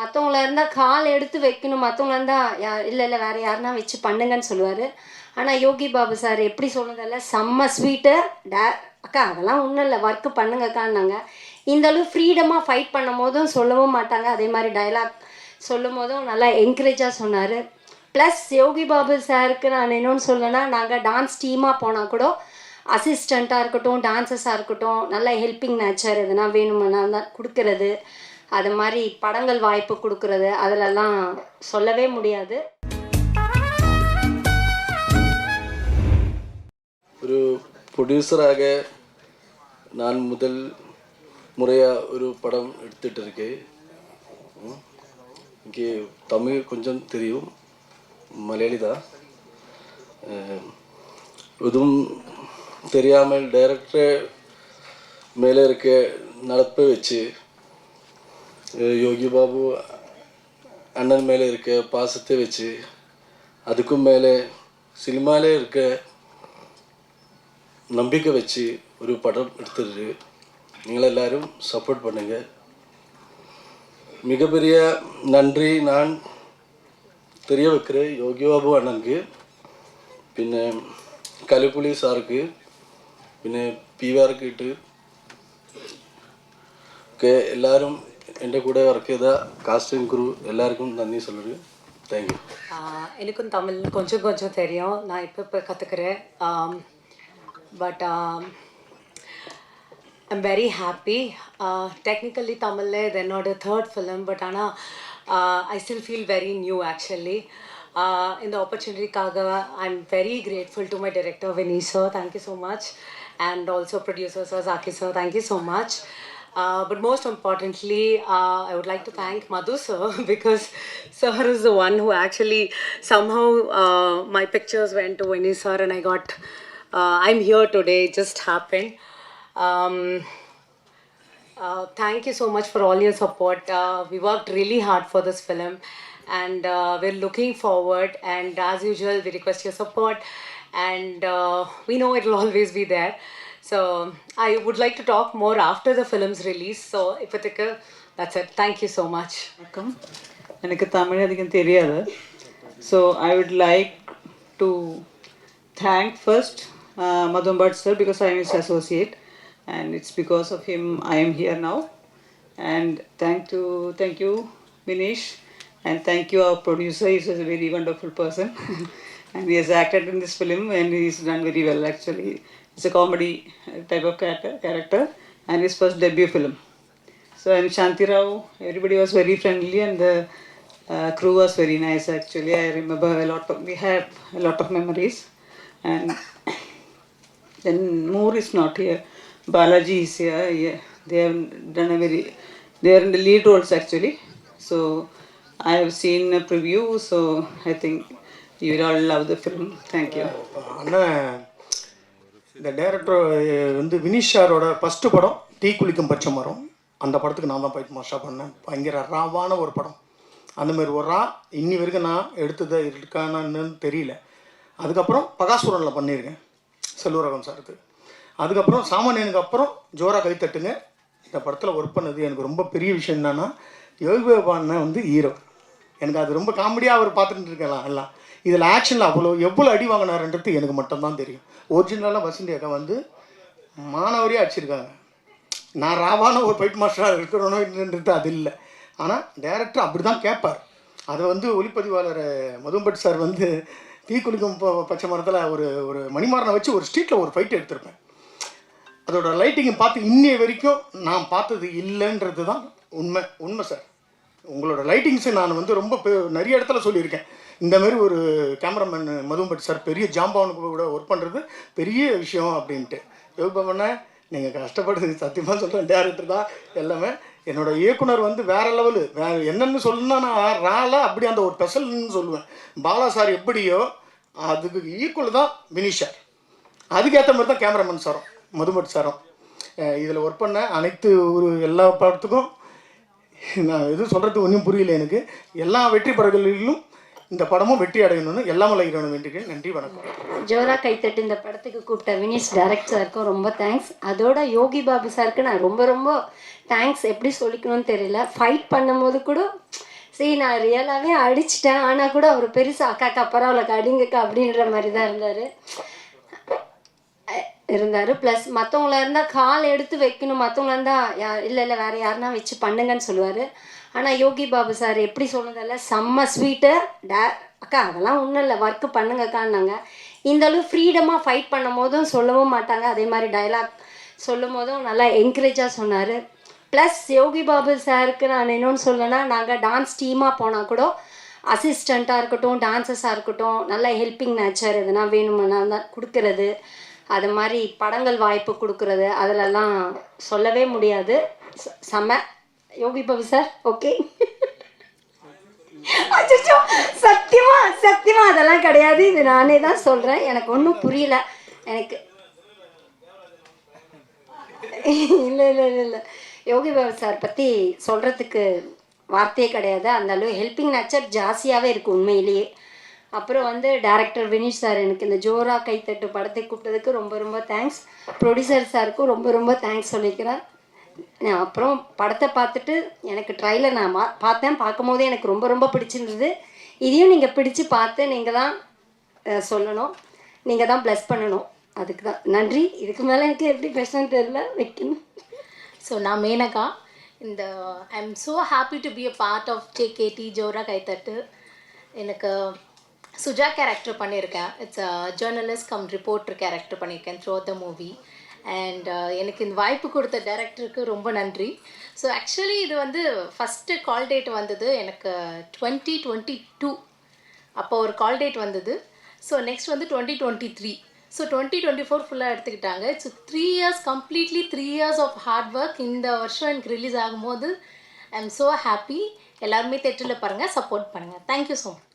மற்றவங்கள இருந்தால் கால் எடுத்து வைக்கணும். மற்றவங்கள இருந்தால் யா இல்லை இல்லை வேறு யாருன்னா வச்சு பண்ணுங்கன்னு சொல்லுவார். ஆனால் யோகி பாபு சார் எப்படி சொன்னதில்ல செம்ம ஸ்வீட்டு டே அக்கா அதெல்லாம் ஒன்றும் இல்லை. ஒர்க்கு பண்ணுங்கக்கான்னாங்க இந்த அளவு ஃப்ரீடமாக ஃபைட் பண்ணும் போதும் சொல்லவும் மாட்டாங்க. அதே மாதிரி டயலாக் சொல்லும் போதும் நல்லா என்கரேஜாக சொன்னார். ப்ளஸ் யோகி பாபு சாருக்கு நான் இன்னொன்று சொல்லணும்னா நாங்கள் டான்ஸ் டீமாக போனால் கூட அசிஸ்டண்ட்டாக இருக்கட்டும் டான்சஸாக இருக்கட்டும் நல்லா ஹெல்பிங் நேச்சர் எதுனா வேணுமென்னா தான் கொடுக்கறது அது மாதிரி படங்கள் வாய்ப்பு கொடுக்கறது அதிலெல்லாம் சொல்லவே முடியாது ഒരു പ്രൊഡ്യൂസറാക ഞാൻ മുതൽ முறையாக ஒரு படம் எடுத்துட்டு இருக்கேன் ம். எனக்கு தமிழ் கொஞ்சம் தெரியும் மலையாளி தான் அஹ், எதுவும் தெரியாமல் டைரக்டர் மேலே இருக்க நடப்பை வச்சு அஹ், யோகி பாபு அண்ணன் மேலே இருக்க பாசத்தை வச்சு அதுக்கும் மேலே சினிமாலே இருக்க நம்பிக்கை வச்சு ஒரு படம் எடுத்துருக்கு நீங்கள் எல்லாரும் சப்போர்ட் பண்ணுங்க மிகப்பெரிய நன்றி நான் தெரிய வைக்கிறேன் யோகி பாபு அண்ணனுக்கு பின்ன கலிப்புலி சாருக்கு பின்ன பிவார்க்கிட்டு ഒക്കെ എല്ലാവരും എൻ്റെ കൂടെ വർക്ക് ചെയ്ത കാസ്റ്റിംഗ് ക്രൂ എല്ലാവർക്കും നന്ദി சொல்லுது தேங்க்யூ ஆஹ் எனக்கும் தமிழ் கொஞ்சம் கொஞ்சம் தெரியும் நான் இப்போ இப்போ கற்றுக்கிறேன் but I'm very happy technically தமிழில் இது என்னோட தேர்ட் ஃபிலிம் பட் ஆனால் I still feel very new actually இந்த ஆப்பர்ச்சுனிட்டிக்காக I am very grateful to my director Vineeth sir thank you so much and also producer sir Sakki sir thank you so much Uh, but most importantly, uh, I would like to thank Madhu sir because sir is the one who actually somehow uh, my pictures went to Vinny sir and I got, uh, I'm here today, it just happened. Um, uh, thank you so much for all your support. Uh, we worked really hard for this film and we're looking forward. And as usual, we request your support and we know it will always be there. So I would like to talk more after the film's release. So, Ipathika, that's it. Thank you so much. வணக்கம் எனக்கு தமிழ் அதிகம் தெரியாது so I would like to thank first மதும் but sir because I am is associate and it's because of him I am here now and thank to thank you Vinesh and thank you our producer is a very wonderful person and he has acted in this film and he's done very well actually. It's a comedy type of character, character and his first debut film. So I'm Shanti Rao. Everybody was very friendly and the uh, crew was very nice actually. I remember a lot of, we had a lot of memories. And then Moore is not here. Balaji is here. Yeah, they have done a very, they are in the lead roles actually. So I have seen a preview, so I think you will all love the film. அண்ணன் இந்த director வந்து வினிஷாரோட first படம் tea குளிக்கும் பச்சை மரம். அந்த படத்துக்கு நான் தான் போயிட்டு மாஸ்டா பண்ணேன். பயங்கர ராவான ஒரு படம். அந்த மாதிரி ஒரு ரா இன்னி வரைக்கும் நான் எடுத்தது இருக்கானு தெரியல. அதுக்கப்புறம் பகாசுரனில் பண்ணியிருக்கேன் செல்வரகம் சாருக்கு. அதுக்கப்புறம் சாமானியனுக்கு அப்புறம் ஜோரா கைத்தட்டுங்க இந்த படத்தில் ஒர்க் பண்ணது எனக்கு ரொம்ப பெரிய விஷயம் என்னென்னா யோகி அண்ணன் வந்து ஹீரோ எனக்கு அது ரொம்ப காமெடியாக அவர் பார்த்துட்டு இருக்கலாம் எல்லாம். இதில் ஆக்ஷனில் அவ்வளோ எவ்வளோ அடி வாங்கினாருன்றது எனக்கு மட்டும்தான் தெரியும். ஒரிஜினலாக வசந்தியாக்கா வந்து மாணவரே அடிச்சிருக்காங்க. நான் ராவான ஒரு பைட் மாஸ்டராக இருக்கிறோன்றது அது இல்லை. ஆனால் டேரக்டர் அப்படி தான் கேட்பார். அதை வந்து ஒளிப்பதிவாளர் மதும்பட் சார் வந்து தீ குளிக்கும் பச்சை மரத்தில் ஒரு ஒரு மணிமாறனை வச்சு ஒரு ஸ்ட்ரீட்டில் ஒரு ஃபைட் எடுத்திருப்பேன். அதோட லைட்டிங்கை பார்த்து இன்னைய வரைக்கும் நான் பார்த்தது இல்லைன்றது தான் உண்மை உண்மை சார். உங்களோட லைட்டிங்ஸை நான் வந்து ரொம்ப பெ- நிறைய இடத்துல சொல்லியிருக்கேன். இந்த மாதிரி ஒரு கேமராமேன் மதும்பட் சார் பெரிய ஜாம்பவனுக்கு கூட ஒர்க் பண்ணுறது பெரிய விஷயம் அப்படின்ட்டு. யோகபவனை நீங்கள் கஷ்டப்படுறது சத்தியமாக சொல்கிறேன் டேரக்டர் தான் எல்லாமே. என்னோட இயக்குனர் வந்து வேற லெவலு வேற என்னென்னு சொல்லணும்னா நான் ரால அப்படி அந்த ஒரு ஸ்பெஷல்னு சொல்லுவேன். பாலா சார் எப்படியோ அதுக்கு ஈக்குவல் தான் வினிஷர் அதுக்கேற்ற மாதிரி தான் கேமராமேன் சாரும் மதுமட் சாரும் இதில் ஒர்க் பண்ண அனைத்து ஒரு எல்லா படத்துக்கும் நான் எதுவும் சொல்கிறது ஒன்றும் புரியல எனக்கு. எல்லா வெற்றி படங்களிலும் இந்த படமும் வெற்றி அடையணும்னு எல்லாம் இறைவனும் வேண்டிக்கிறேன் நன்றி வணக்கம். ஜோரா கைத்தட்டு இந்த படத்துக்கு கூப்பிட்ட வினிஷ் டைரக்ட் சாருக்கும் ரொம்ப தேங்க்ஸ் அதோட யோகி பாபு சாருக்கு நான் ரொம்ப ரொம்ப தேங்க்ஸ் எப்படி சொல்லிக்கணும்னு தெரியல. ஃபைட் பண்ணும்போது கூட சரி நான் ரியலாகவே அடிச்சிட்டேன். ஆனால் கூட அவர் பெருசாக அக்காக்கா பரவாயில்லக்கா அடிங்கக்கா அப்படின்ற மாதிரி தான் இருந்தார். இருந்தார். ப்ளஸ் மற்றவங்கள இருந்தால் கால் எடுத்து வைக்கணும். மற்றவங்கள இருந்தால் யா இல்லை இல்லை வேறு யாருனா வச்சு பண்ணுங்கன்னு சொல்லுவார். ஆனால் யோகி பாபு சார் எப்படி சொன்னதில்ல செம்ம ஸ்வீட்டு டே அக்கா அதெல்லாம் ஒன்றும் இல்லை. ஒர்க்கு பண்ணுங்கக்கான்னாங்க இந்த அளவு ஃப்ரீடமாக ஃபைட் பண்ணும் போதும் சொல்லவும் மாட்டாங்க. அதே மாதிரி டயலாக் சொல்லும் போதும் நல்லா என்கரேஜாக சொன்னார். ப்ளஸ் யோகி பாபு சாருக்கு நான் இன்னொன்று சொல்லணும்னா நாங்கள் டான்ஸ் டீமாக போனால் கூட அசிஸ்டண்ட்டாக இருக்கட்டும் டான்சஸாக இருக்கட்டும் நல்ல ஹெல்பிங் நேச்சர் எதுனா வேணுமென்னா தான் கொடுக்கறது. அது மாதிரி படங்கள் வாய்ப்பு கொடுக்கறது அதிலெல்லாம் சொல்லவே முடியாது. ச- செம. யோகி பவி சார் ஓகே அச்சோ சத்தியமா சத்தியமா அதெல்லாம் கிடையாது. இது நானே தான் சொல்கிறேன் எனக்கு ஒன்றும் புரியல. எனக்கு இல்லை இல்லை இல்லை இல்லை. யோகி பாபு சார் பற்றி சொல்கிறதுக்கு வார்த்தையே கிடையாது. அந்த அளவு ஹெல்பிங் நேச்சர் ஜாஸ்தியாகவே இருக்குது உண்மையிலேயே. அப்புறம் வந்து டேரக்டர் வினிஷ் சார் எனக்கு இந்த ஜோரா கைத்தட்டு படத்தை கூப்பிட்டதுக்கு ரொம்ப ரொம்ப தேங்க்ஸ் ப்ரொடியூசர் சாருக்கும் ரொம்ப ரொம்ப தேங்க்ஸ் சொல்லிக்கிறேன் அப்புறம் படத்தை பார்த்துட்டு எனக்கு ட்ரைலர் நான் மா- பார்த்தேன். பார்க்கும்போதே எனக்கு ரொம்ப ரொம்ப பிடிச்சிருந்தது. இதையும் நீங்கள் பிடிச்சு பார்த்து நீங்கள் தான் சொல்லணும். நீங்கள் தான் ப்ளஸ் பண்ணணும். அதுக்கு தான். நன்றி. இதுக்கு மேலே எனக்கு எப்படி பேசணும்னு தெரியல. வைக்கணும். ஸோ நான் மேனகா. இந்த I am so happy to be a part of JKD ஜோரா கைத்தட்டு. எனக்கு சுஜா கேரக்டர் பண்ணியிருக்கேன். It's a journalist cum reporter character பண்ணியிருக்கேன் த்ரூ த மூவி அண்ட் எனக்கு இந்த வாய்ப்பு கொடுத்த டேரக்டருக்கு ரொம்ப நன்றி. ஸோ ஆக்சுவலி இது வந்து ஃபஸ்ட்டு கால் டேட் வந்தது எனக்கு டுவெண்ட்டி டுவெண்ட்டி டூ அப்போ ஒரு கால் டேட் வந்தது. ஸோ நெக்ஸ்ட் வந்து twenty twenty three so twenty twenty four ஃபுல்லாக எடுத்துக்கிட்டாங்க. It's three years completely three years of hard work இந்த வருஷம் எனக்கு ரிலீஸ் ஆகும்போது ஐ எம் ஸோ ஹாப்பி எல்லாருமே தேட்டரில் பாருங்கள் சப்போர்ட் பண்ணுங்கள் தேங்க்யூ ஸோ மச்